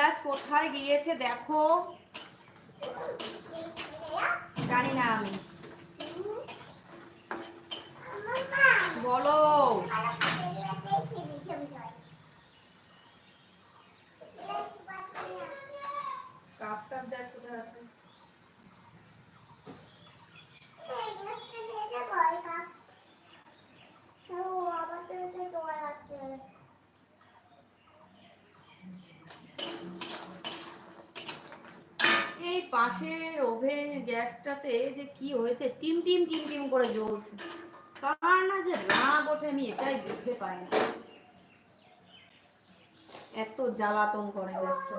নীলাজ কোথায় গিয়েছে দেখো? জানি না আমি। বলো কাপ টাপ দেখ কোথায় আছে এই পাশের ওভেন গ্যাসটাতে যে কি হয়েছে, টিম টিম টিম টিম করে জ্বলছে। কার না যে রাগ ওঠে আমি এটাই বুঝতে পাই না। এত জ্বালাতন করে গ্যাসটা।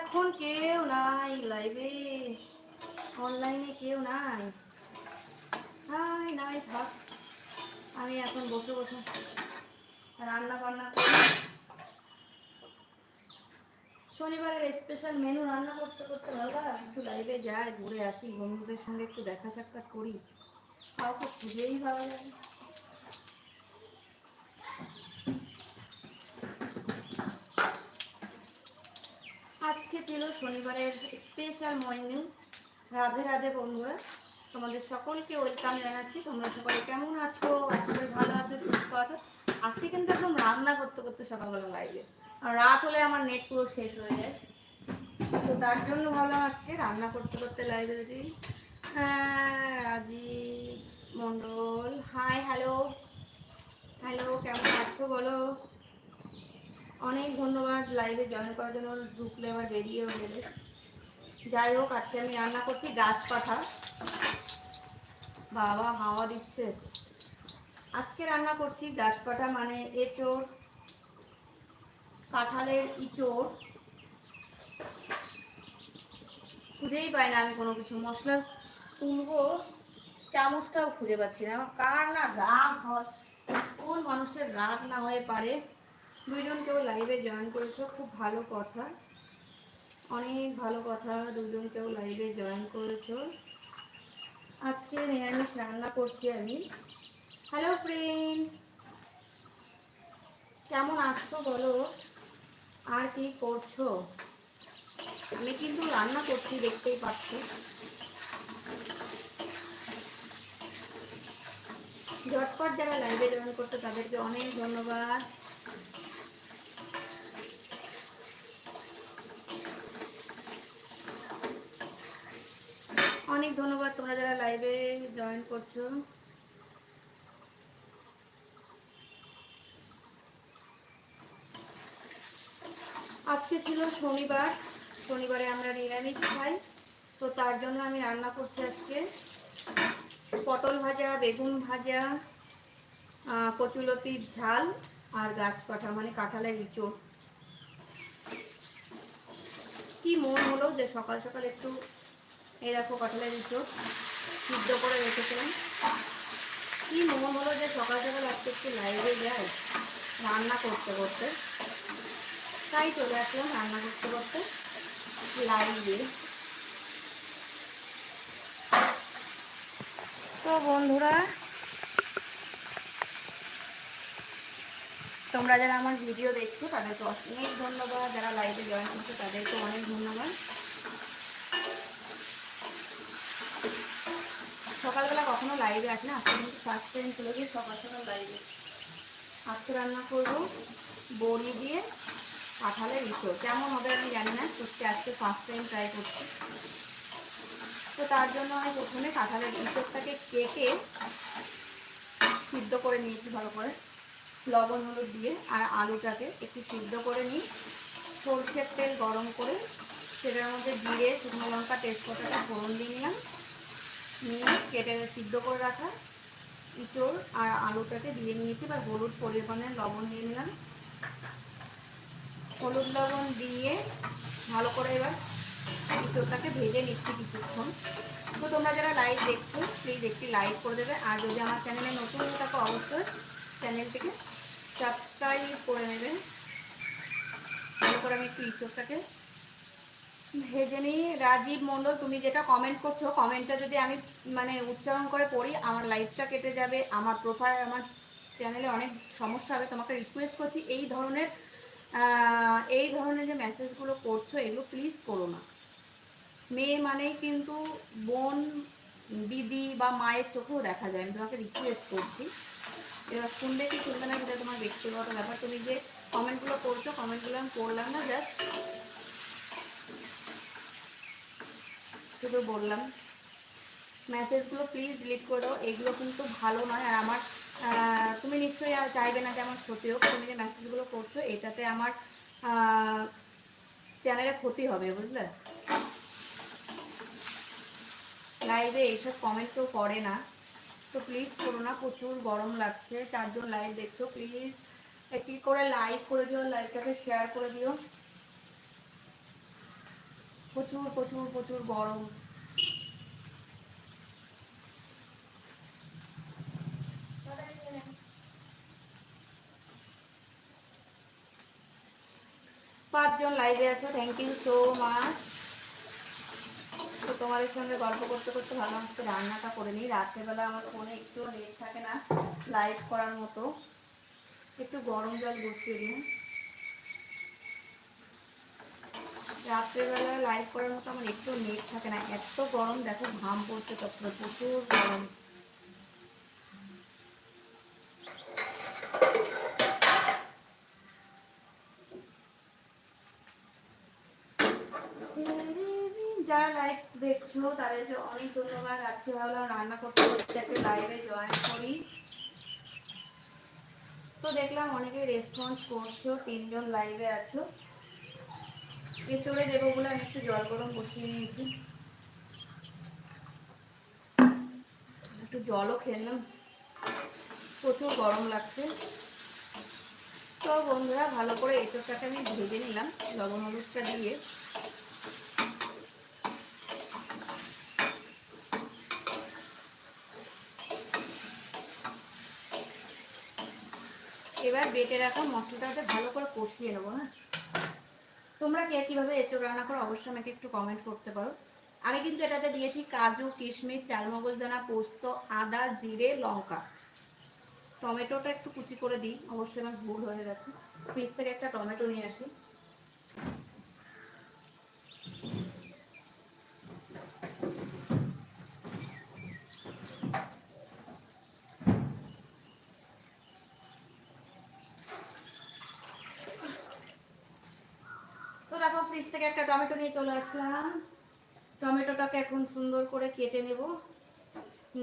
এখন কেউ নাই লাইভে অনলাইনে কেউ নাই। নাই নাই, থাক। আমি এখন বসে বসে রান্না বান্না করি। শনিবারের স্পেশাল মেনু রান্না করতে করতে ভালো লাগে। একটু লাইভে যাই, ঘুরে আসি, বন্ধুদের সঙ্গে একটু দেখা সাক্ষাৎ করি। কাউকে খুঁজেই ভালো লাগে। আজকে ছিল শনিবারের স্পেশাল মর্নিং রাধে রাধে বন্ধুরা, তোমাদের সকলকে ওয়েলকাম জানাচ্ছি। তোমরা সকলে কেমন আছো? আশা করি ভালো আছো, সুস্থ আছো। আজকে কিন্তু একদম রান্না করতে করতে সকালবেলা লাইভে আর রাত হলে আমার নেট পুরো শেষ হয়ে যায়। তো তার জন্য ভাবলাম আজকে রান্না করতে করতে লাইভে যদি Rajib Mondal hi hello hello কেমন আছো বলো? অনেক ধন্যবাদ লাইভে জয়েন করার জন্য। ঢুকলে আবার বেরিয়েও গেলে। যাই হোক, আজকে আমি রান্না করছি গাছ পাঠা। বাবা হাওয়া দিচ্ছে। আজকে রান্না করছি গাছ পাঠা মানে এঁচোড়, কাঁঠালের ইঁচড়। খুঁজেই পাই না আমি কোনো কিছু। মশলা তুলবো, চামচটাও খুঁজে পাচ্ছি না। কার না রাগ হয়। কোন মানুষের রাগ না হয়ে পারে? দুইজন কেউ লাইভে জয়েন করেছ, খুব ভালো কথা। অনেক ভালো কথা দুজন কেউ লাইভে জয়েন করেছ। আজকে নিরামিষ রান্না করছি আমি। হ্যালো ফ্রেন্ড কেমন আছো বলো? আর কি করছ? আমি কিন্তু রান্না করছি, দেখতেই পাচ্ছ। ঝটপট যারা লাইভে জয়েন করতো তাদেরকে অনেক ধন্যবাদ। অনেক ধন্যবাদ তোমরা যারা লাইভে জয়েন করছ। আজকে ছিল শনিবার, শনিবারে আমরা নিরামিষ খাই। তো তার জন্য আমি রান্না করছি আজকে। পটল ভাজা, বেগুন ভাজা কচুলতির ঝাল আর গাছ মানে কাঁঠালের ইঁচড়। কি মন হলো যে সকাল সকাল একটু এই দেখো কাঁঠালের ইঁচড়। সিদ্ধ করে রেখেছিলাম। কি মন হলো যে সকাল সকাল আজকে একটু লাইভে যাই রান্না করতে করতে। তাই চলে আসলাম রান্না করতে করতে লাইভে তো বন্ধুরা, তোমরা যারা আমার ভিডিও দেখছ, তাদেরকে অনেক ধন্যবাদ। যারা লাইভে জয়েন করছ তাদেরকে অনেক ধন্যবাদ সকালবেলা কখনো লাইভে আসে না? আজকে কিন্তু ফার্স্ট টাইম চলে গিয়ে সকাল সকাল লাইভে আজকে রান্না করব বড়ি দিয়ে কাঁঠালের ইঁচড় কেমন হবে আমি জানি না, সত্যি আজকে ফার্স্ট টাইম ট্রাই করছি। তো তার জন্য আমি প্রথমে কাঁঠালের ইঁচড়টাকে কেটে সিদ্ধ করে নিয়েছি ভালো করে। লবণ, হলুদ দিয়ে আর আলুটাকে একটু সিদ্ধ করে নিই। সরষের তেল গরম করে সেটার মধ্যে জিরে, শুকনো লঙ্কা, তেজপাতাটা ফোড়ন দিয়ে নিলাম। নিয়ে কেটে সিদ্ধ করে রাখা ইঁচড় আর আলুটাকে দিয়ে নিয়েছি বা হলুদ পরিমাণে লবণ দিয়ে নিলাম। হলুদ লবণ দিয়ে ভালো করে এবার ইঁচড়টাকে ভেজে নিচ্ছি কিছুক্ষণ। তো তোমরা যারা লাইভ দেখছ প্লিজ একটি লাইক করে দেবে। আর যদি আমার চ্যানেলে নতুন থাকো, অবশ্যই চ্যানেলটিকে সাবস্ক্রাইব করে নেবেন ভালো করে আমি একটু ইঁচড়টাকে নিই। রাজীব মণ্ডল তুমি যেটা কমেন্ট করছ কমেন্টটা যদি আমি মানে উচ্চারণ করে পড়ি, আমার লাইফটা কেটে যাবে, আমার প্রোফাইল আমার চ্যানেলে অনেক সমস্যা হবে। তোমাকে রিকোয়েস্ট করছি, এই ধরনের এই ধরনের যে মেসেজগুলো করছ, এগুলো প্লিজ করো না। মেয়ে মানেই কিন্তু বোন, দিদি বা মায়ের চোখেও দেখা যায়। আমি তোমাকে রিকোয়েস্ট করছি। এবার শুনবে কি শুনবে না সেটা তোমার ব্যক্তিগত ব্যাপার। তুমি যে কমেন্টগুলো করছ কমেন্টগুলো আমি পড়লাম না জাস্ট শুধু বললাম। মেসেজগুলো প্লিজ ডিলিট করে দাও, এগুলো কিন্তু ভালো নয়। আর আমার তুমি নিশ্চয়ই আর চাইবে না যে আমার ক্ষতি হোক। তুমি যে মেসেজগুলো করছ, এটাতে আমার চ্যানেলে ক্ষতি হবে, বুঝলে? লাইভে এইসব কমেন্ট কেউ করে না। তো প্লিজ করো না, প্রচুর গরম লাগছে। চারজন লাইভ দেখছ প্লিজ একটি করে লাইক করে দিও লাইভটাকে শেয়ার করে দিও। প্রচুর প্রচুর প্রচুর গরম। পাঁচজন লাইভে আছো থ্যাংক ইউ সো মাচ তো তোমাদের সঙ্গে গল্প করতে করতে ভালো আজকে রান্নাটা করে নিই। রাত্রেবেলা আমার ফোনে একটু নেট থাকে না লাইভ করার মতো। একটু গরম জল বসিয়ে দিন রাত্রেবেলা লাইভ করার মতো আমার একটু নেট থাকে না। এত গরম, দেখো ঘাম পড়ছে, তারপরে প্রচুর গরম। যারা লাইভ দেখছ, তাদেরকে অনেক ধন্যবাদ। আজকে ভাবলাম রান্না করতে করতে একটা লাইভে জয়েন করি। তো দেখলাম অনেকে রেসপন্স করছ, তিনজন লাইভে আছো। এচড়ে দেবো বলে আমি একটু জল গরম বসিয়ে নিয়েছি। একটু জলও খেলাম। প্রচুর গরম লাগছে। তো বন্ধুরা, ভালো করে এঁচড়টাকে আমি ভেজে নিলাম, লবণ হলুদটা দিয়ে। এবার বেটে রাখা মশলাটাকে ভালো করে কষিয়ে নেব হ্যাঁ তোমরা কে কীভাবে এঁচড় রান্না করো, অবশ্যই আমাকে একটু কমেন্ট করতে পারো। আমি কিন্তু এটাতে দিয়েছি কাজু, কিশমিশ চালমগজ দানা পোস্ত, আদা, জিরে, লঙ্কা। টমেটোটা একটু কুচি করে দিই, অবশ্যই আমার ভুল হয়ে গেছে। ফ্রিজ থেকে একটা টমেটো নিয়ে আসি তো দেখো ফ্রিজ থেকে একটা টমেটো নিয়ে চলে আসলাম। টমেটোটাকে এখন সুন্দর করে কেটে নেব।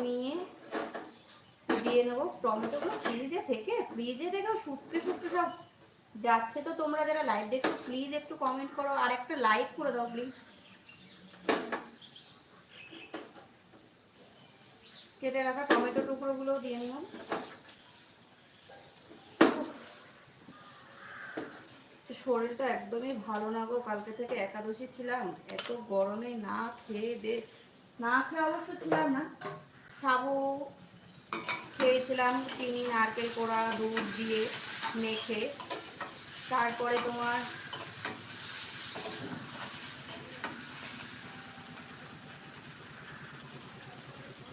নিয়ে দিয়ে নেব টমেটোগুলো ফ্রিজে থেকে, ফ্রিজে থেকেও শুকতে শুকতে সব যাচ্ছে। তো তোমরা যারা লাইভ দেখছ প্লিজ একটু কমেন্ট করো আর একটা লাইক করে দাও প্লিজ কেটে রাখা টমেটো টুকরোগুলো দিয়ে নিলাম। শরীরটা একদমই ভালো না গো। কালকে থেকে একাদশী ছিলাম, এত গরমে না খেয়ে দে, না খেয়ে অবশ্য ছিলাম না, সাবু খেয়েছিলাম, চিনি, নারকেল কোড়া, দুধ দিয়ে মেখে। তারপরে তোমার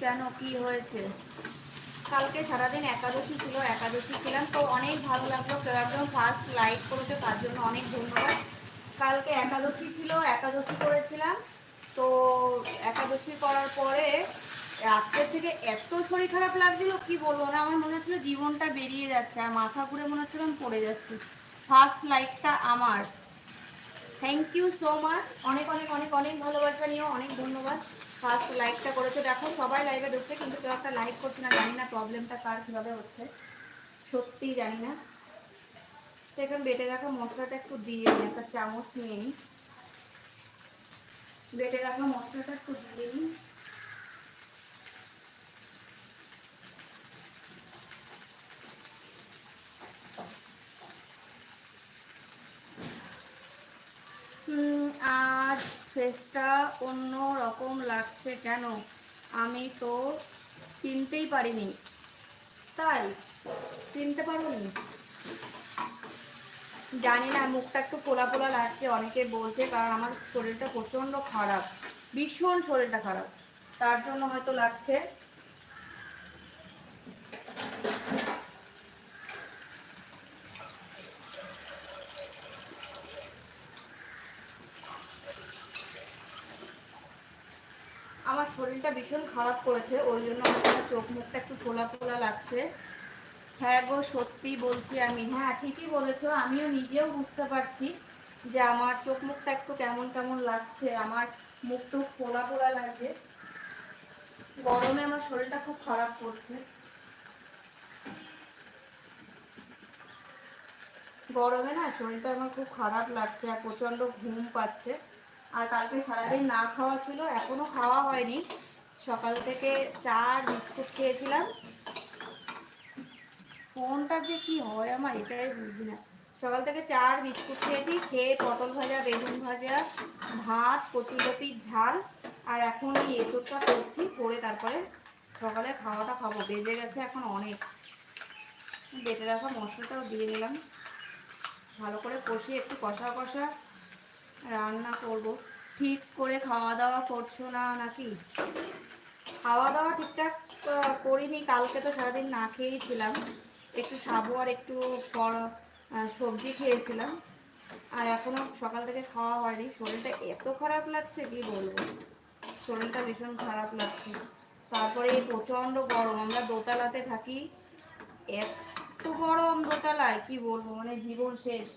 কেন, কি হয়েছে? কালকে সারাদিন একাদশী ছিল, একাদশী ছিলাম। তো অনেক ভালো লাগল, কেউ একদম ফার্স্ট লাইক করেছে, তার জন্য অনেক ধন্যবাদ। কালকে একাদশী ছিল, একাদশী করেছিলাম। তো একাদশী করার পরে রাত্রের থেকে এত শরীর খারাপ লাগছিল, কি বলব না, আমার মনে হচ্ছিল জীবনটা বেরিয়ে যাচ্ছে, আর মাথা ঘুরে মনে হচ্ছিল আমি পড়ে যাচ্ছি। ফার্স্ট লাইকটা আমার। থ্যাংক ইউ সো মাচ অনেক অনেক অনেক অনেক ভালোবাসা নিয়েও অনেক ধন্যবাদ। ফার্স্ট লাইকটা করেছে। দেখো, সবাই লাইভে ঢুকছে, কিন্তু কেউ একটা লাইক করছে না, জানি না প্রবলেমটা কার, কীভাবে হচ্ছে। সত্যিই জানি না। তো এখন বেটে রাখা মশলাটা একটু দিয়ে নিই, একটা চামচ নিয়ে নিই। বেটে রাখা মশলাটা একটু দিয়ে নিই। আজ ফেসটা অন্য রকম লাগছে কেন? আমি তো চিনতেই পারিনি। তাই, চিনতে পারোনি? জানি না, মুখটা একটু পোলা পোলা লাগছে, অনেকে বলছে, কারণ আমার শরীরটা প্রচণ্ড খারাপ, ভীষণ শরীরটা খারাপ। তার জন্য হয়তো লাগছে আমার শরীরটা ভীষণ খারাপ করেছে, ওই জন্য আমার চোখ মুখটা একটু ফোলা ফোলা লাগছে। হ্যাঁ গো, সত্যি বলছি আমি। হ্যাঁ ঠিকই বলেছ, আমিও নিজেও বুঝতে পারছি যে আমার চোখ মুখটা একটু কেমন কেমন লাগছে, আমার মুখ টুক ফোলা ফোলা লাগছে। গরমে আমার শরীরটা খুব খারাপ করছে। গরমে না শরীরটা আমার খুব খারাপ লাগছে আর প্রচণ্ড ঘুম পাচ্ছে। আর কালকে সারাদিন না খাওয়া ছিল, এখনও খাওয়া হয়নি। সকাল থেকে চার বিস্কুট খেয়েছিলাম। ফোনটা যে কি হয় আমার এটাই বুঝি না। সকাল থেকে চার বিস্কুট খেয়েছি, খেয়ে পটল ভাজা, বেগুন ভাজা, ভাত কচুলতির ঝাল, আর এখন এই এঁচোড়টা করছি, করে তারপরে সকালে খাওয়াটা খাব। বেজে গেছে এখন অনেক। বেটে রাখা মশলাটাও দিয়ে দিলাম। ভালো করে কষিয়ে একটু কষা কষা রান্না করব। ঠিক করে খাওয়া দাওয়া করছ না নাকি? খাওয়া দাওয়া ঠিকঠাক করিনি, কালকে তো সারাদিন না খেয়েই ছিলাম। একটু সাবু আর একটু ফল সবজি খেয়েছিলাম। আর এখনও সকাল থেকে খাওয়া হয়নি। শরীরটা এত খারাপ লাগছে, কি বলব? শরীরটা ভীষণ খারাপ লাগছে। তারপরে এই প্রচণ্ড গরম, আমরা দোতলাতে থাকি। এত গরম দোতলায়, কি বলব? মানে জীবন শেষ।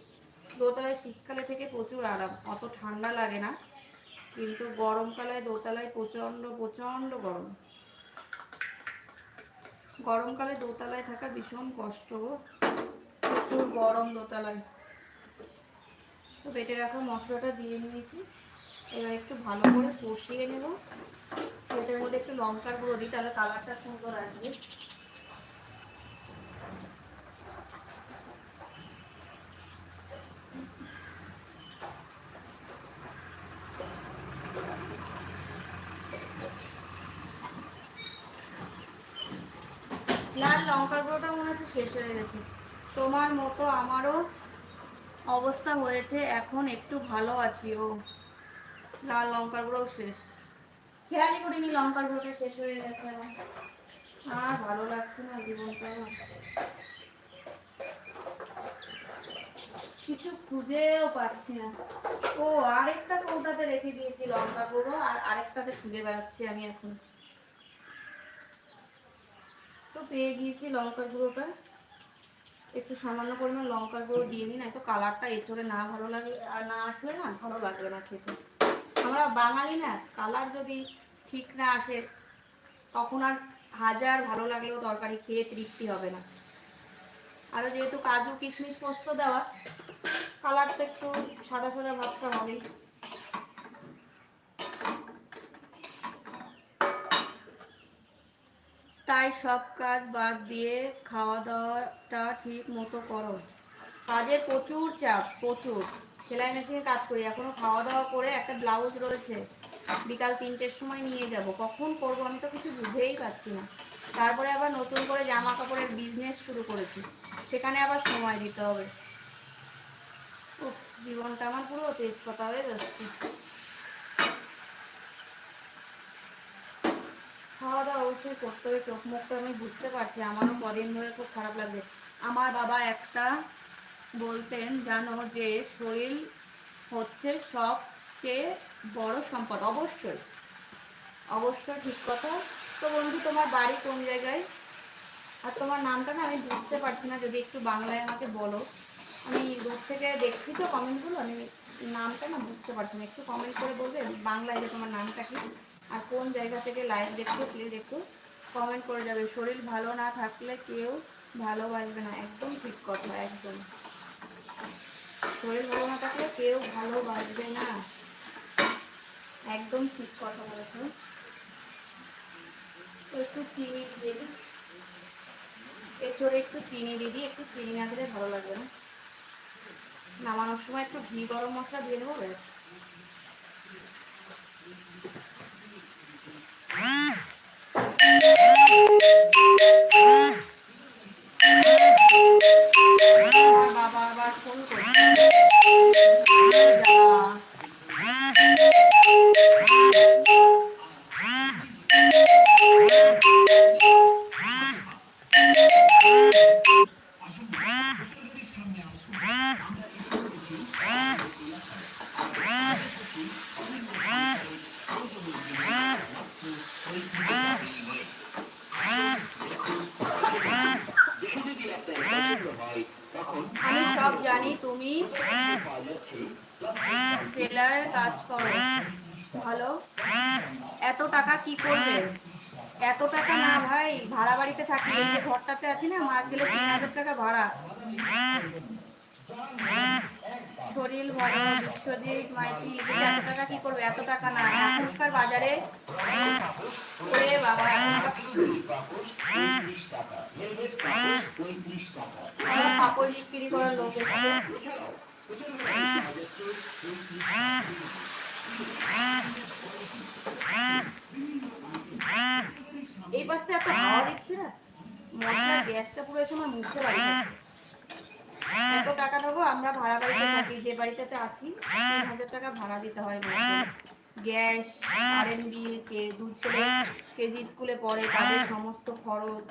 দোতলায় শীতকালে থেকে প্রচুর আরাম, অত ঠান্ডা লাগে না। কিন্তু গরমকালে দোতলায় প্রচণ্ড প্রচণ্ড গরম। গরমকালে দোতলায় থাকা ভীষণ কষ্ট প্রচুর গরম দোতলায়। তো বেটে রাখা মশলাটা দিয়ে নিয়েছি। এবার একটু ভালো করে কষিয়ে নেব। এটার মধ্যে একটু লঙ্কার গুঁড়ো দিই, তাহলে কালারটা সুন্দর আসবে। লাল লঙ্কার গুঁড়োটা মনে হচ্ছে শেষ হয়ে গেছে। তোমার মতো আমারও অবস্থা হয়েছে, এখন একটু ভালো আছি, ও। লাল লঙ্কার গুঁড়োও শেষ। খেয়ালই করিনি লঙ্কার গুঁড়োটা শেষ হয়ে গেছে আমার। আর ভালো লাগছে না জীবনটা। কিছু খুঁজেও পাচ্ছি না। ও আরেকটা কৌটাতে রেখে দিয়েছি লঙ্কা গুঁড়ো, আর আরেকটাতে খুঁজে বেড়াচ্ছি আমি এখন। তো পেয়ে গিয়েছি লঙ্কার গুঁড়োটা। একটু সামান্য পরিমাণ লঙ্কার গুঁড়ো দিয়ে নিন এত কালারটা এছড়ে না ভালো লাগে, আর না আসলে না ভালো লাগবে না খেতে। আমরা বাঙালি না কালার যদি ঠিক না আসে, তখন আর হাজার ভালো লাগলেও তরকারি খেয়ে তৃপ্তি হবে না। আরও যেহেতু কাজু কিশমিশ পোস্ত দেওয়া কালারটা একটু সাদা সাদা ভাবটা হবেই। তাই সব কাজ বাদ দিয়ে খাওয়া দাওয়াটা ঠিক মতো করো। কাজের প্রচুর চাপ, প্রচুর। সেলাই মেশিনে কাজ করি। এখনও খাওয়া দাওয়া করে একটা ব্লাউজ রয়েছে। বিকাল তিনটের সময় নিয়ে যাব। কখন করব আমি তো কিছু বুঝেই পাচ্ছি না। তারপরে আবার নতুন করে জামা কাপড়ের বিজনেস শুরু করেছি। সেখানে আবার সময় দিতে হবে। জীবনটা আমার পুরো তেজপাতা হয়ে যাচ্ছে। খাওয়া দাওয়া অবশ্যই করতে হবে, চোখ মুখটা আমি বুঝতে পারছি, আমারও কদিন ধরে খুব খারাপ লাগছে। আমার বাবা একটা বলতেন, জানো যে শরীর হচ্ছে সবচেয়ে বড় সম্পদ, অবশ্যই। অবশ্যই, ঠিক কথা। তো বন্ধু, তোমার বাড়ি কোন জায়গায়? আর তোমার নামটা না আমি বুঝতে পারছি না, যদি একটু বাংলায় আমাকে বলো। আমি দূর থেকে দেখছি তো কমেন্টগুলো আমি নামটা না বুঝতে পারছি না, একটু কমেন্ট করে বলবে? বাংলায় যে তোমার নামটা কি? আর কোন জায়গা থেকে লাইভ দেখছ প্লিজ একটু কমেন্ট করে যাবে। শরীর ভালো না থাকলে কেউ ভালোবাসবে না। একদম ঠিক কথা, একদম। শরীর ভালো না থাকলে কেউ ভালোবাসবে না। একদম ঠিক কথা বলেছ। একটু চিনি দিয়ে দিই এরপরে একটু চিনি দিয়ে দিই একটু চিনি না দিলে ভালো লাগবে না। নামানোর সময় একটু ঘি গরম মশলা দিয়ে দেবো Huh? কাজ করো। ভালো? এত টাকা কি করবে? এত টাকা না ভাই, ভাড়া বাড়িতে থাকি, এই যে ঘরটাতে আছি না মাস গেলে তিন হাজার টাকা ভাড়া। শরীর ভালো বিশ্বজিৎ, মাইতি এত টাকা কি করবে? এত টাকা না। এখনকার বাজারে ওরে বাবা কাপড় বিক্রি করার লোক এই পাশটা এত হাওয়া দিচ্ছে না? মশলার গ্যাসটা পুরো আমার মুখে বাড়ি। এত টাকা দেবো আমরা ভাড়া বাড়িতে থাকি, যে বাড়িটাতে আছি হাজার টাকা ভাড়া দিতে হয় গ্যাস কারেন্ট বিল কে দু ছেলে কেজি স্কুলে পড়ে, তাদের সমস্ত খরচ।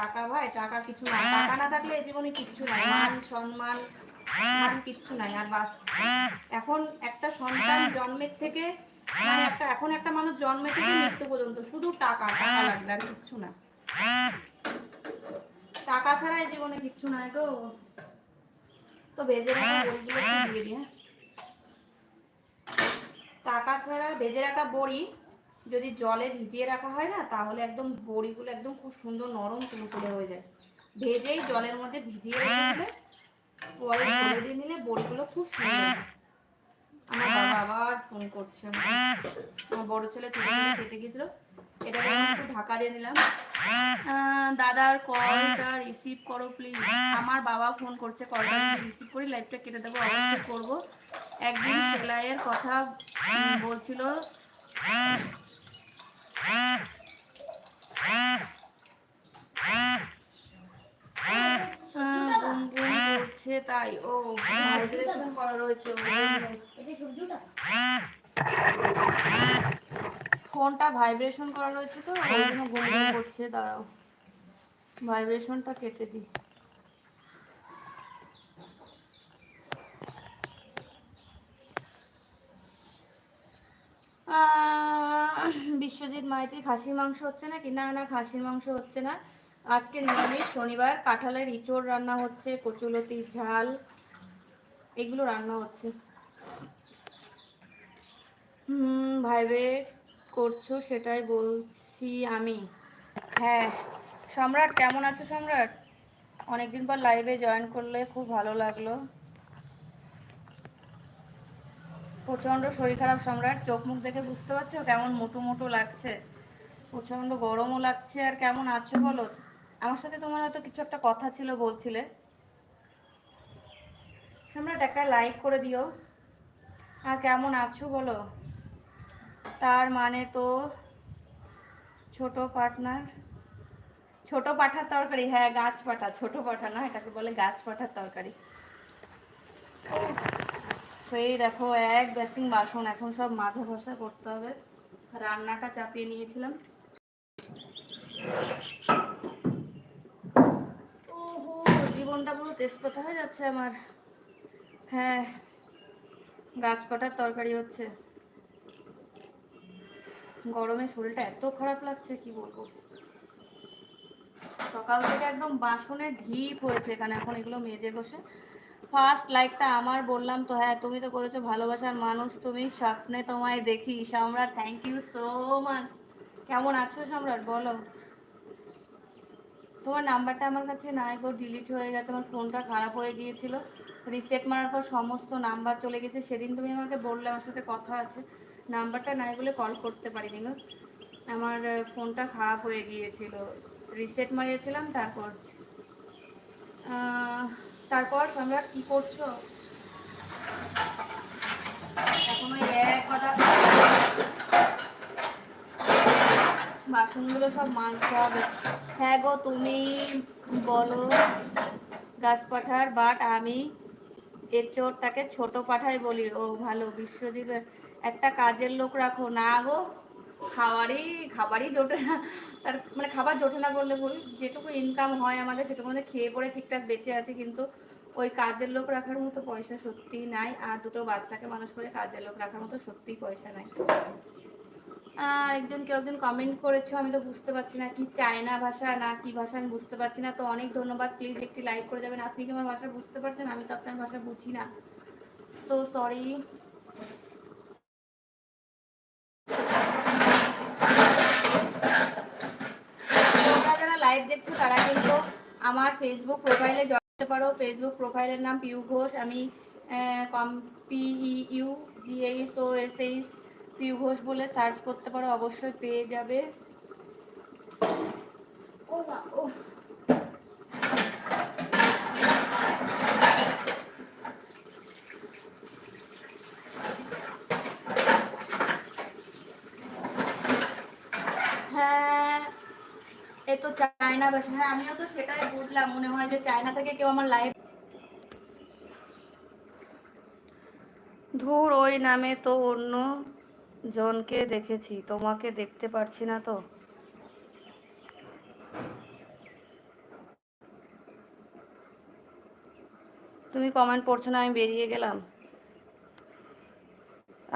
টাকা ভাই, টাকা কিছু না টাকা না থাকলে জীবনে কিচ্ছু নাই। মান, সম্মান, মান কিচ্ছু নাই, আর বাস। এখন একটা সন্তান জন্মের থেকে মানে একটা, এখন একটা মানুষ জন্মের থেকে মৃত্যু পর্যন্ত শুধু টাকা টাকা লাগবে আর কিচ্ছু না। টাকা ছাড়া এই জীবনে কিচ্ছু নাই তো তো ভেজে রাখা বড়িগুলো দিয়ে হ্যাঁ? টাকা ছাড়া, ভেজে রাখা বড়ি যদি জলে ভিজিয়ে রাখা হয় না, তাহলে একদম বড়িগুলো একদম খুব সুন্দর নরম তুলতুলে হয়ে যায়। ভেজেই জলের মধ্যে ভিজিয়ে রেখে পরে জলে দিয়ে নিলে বড়িগুলো খুব সুন্দর আমার বাবা ফোন করছে। আমার বড় ছেলে ছেলে খেতে গেছিল আমি একটু ঢাকা দিয়ে নিলাম। দাদার কলটা রিসিভ করো প্লিজ আমার বাবা ফোন করছে কলটা রিসিভ করি লাইফটা কেটে দেবো, অবশ্যই করব। একদিন সেলাইয়ের কথা বলছিল তাই ও করা রয়েছে ফোনটা ভাইব্রেশন করা রয়েছে তো করছে দাঁড়াও। ভাইব্রেশনটা কেটে দিই। বিশ্বজিৎ মাইতি খাসির মাংস হচ্ছে না কি না না, খাসির মাংস হচ্ছে না। আজকে নিরামিষ, শনিবার, কাঁঠালের ইঁচড় রান্না হচ্ছে কচুলতি ঝাল, এগুলো রান্না হচ্ছে। হুম ভাইব্রেট করছ সেটাই বলছি আমি। হ্যাঁ সম্রাট, কেমন আছো সম্রাট? অনেকদিন পর লাইভে জয়েন করলে খুব ভালো লাগল। প্রচণ্ড শরীর খারাপ সম্রাট, চোখ মুখ দেখে বুঝতে পারছ কেমন মোটু মোটু লাগছে? প্রচণ্ড গরমও লাগছে, আর কেমন আছো বলো? আমার সাথে তোমার হয়তো কিছু একটা কথা ছিল, বলছিলে। সম্রাট, একটা লাইক করে দিও। আর কেমন আছো বলো? তার মানে তো ছোট পার্টনার ছোট পাঠার তরকারি হ্যাঁ গাছ পাঠা ছোট পাঠা না, এটাকে বলে গাছ পাঠার তরকারি। উফ, সেই দেখো এক বেসিং বাসন এখন সব মাথা ভসা করতে হবে। রান্নাটা চাপিয়ে নিয়েছিলাম। ওহো জীবনটা পুরো তেজপাতা হয়ে যাচ্ছে আমার। হ্যাঁ গাছ পাঠার তরকারি হচ্ছে। গরমে শরীরটা এত খারাপ লাগছে কি বলব? সকাল থেকে একদম বাসনে ঢিপ হয়েছে এখানে। এখন এগুলো মেজে বসে ফার্স্ট লাইকটা আমার বললাম তো হ্যাঁ তুমি তো করেছ ভালোবাসার মানুষ, তুমি স্বপ্নে তোমায় দেখি। সম্রাট থ্যাংক ইউ সো মাচ কেমন আছো সম্রাট, বলো। তোমার নাম্বারটা আমার কাছে নাই গো ডিলিট হয়ে গেছে, আমার ফোনটা খারাপ হয়ে গিয়েছিল। রিসেট মারার পর সমস্ত নাম্বার চলে গেছে। সেদিন তুমি আমাকে বললে, আমার সাথে কথা আছে। নাম্বারটা নাই বলে কল করতে পারিনি গো। আমার ফোনটা খারাপ হয়ে গিয়েছিল। রিসেট মারিয়েছিলাম, তারপর তারপর সম্রাট কি করছ? এখন এক কথা বাসনগুলো সব মাজতে হবে। হ্যাঁ গো, তুমি বলো, গাছ পাঠার বাট আমি এর চোরটাকে ছোট পাঠাই বলি। ও ভালো, বিশ্বজিৎ, একটা কাজের লোক রাখো। না গো খাবারই খাবারই জোটে না। তার মানে খাবার জোটে না বললে ভুল যেটুকু ইনকাম হয় আমাদের সেটুকু মধ্যে খেয়ে পরে ঠিকঠাক বেঁচে আছে কিন্তু ওই কাজের লোক রাখার মতো পয়সা সত্যিই নাই আর দুটো বাচ্চাকে মানুষ করে কাজের লোক রাখার মতো সত্যিই পয়সা নাই। আহ, একজন কেউ একজন কমেন্ট করেছ আমি তো বুঝতে পারছি না কি চায়না ভাষা না কি ভাষা আমি বুঝতে পারছি না। তো অনেক ধন্যবাদ প্লিজ একটি লাইক করে যাবেন। আপনি কি আমার ভাষা বুঝতে পারছেন? আমি তো আপনার ভাষা বুঝি না। সো সরি তোমরা যারা লাইভ দেখছ তারা কিন্তু আমার ফেসবুক প্রোফাইলে জড়াতে পারো। ফেসবুক প্রোফাইলের নাম পিউ ঘোষ। আমি কম P U G H O S H Piu Ghosh বলে সার্চ করতে পারো, অবশ্যই পেয়ে যাবে। ও ও। হ্যাঁ এ তো চায়না ভাষা হ্যাঁ আমিও তো সেটাই বুঝলাম। মনে হয় যে চায়না থেকে কেউ আমার লাইভ ধুর, ওই নামে তো অন্য জনকে দেখেছি, তোমাকে দেখতে পারছি না তো। তুমি কমেন্ট পড়ছো না, আমি বেরিয়ে গেলাম।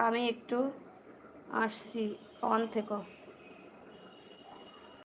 আমি একটু আসছি অন থেকো।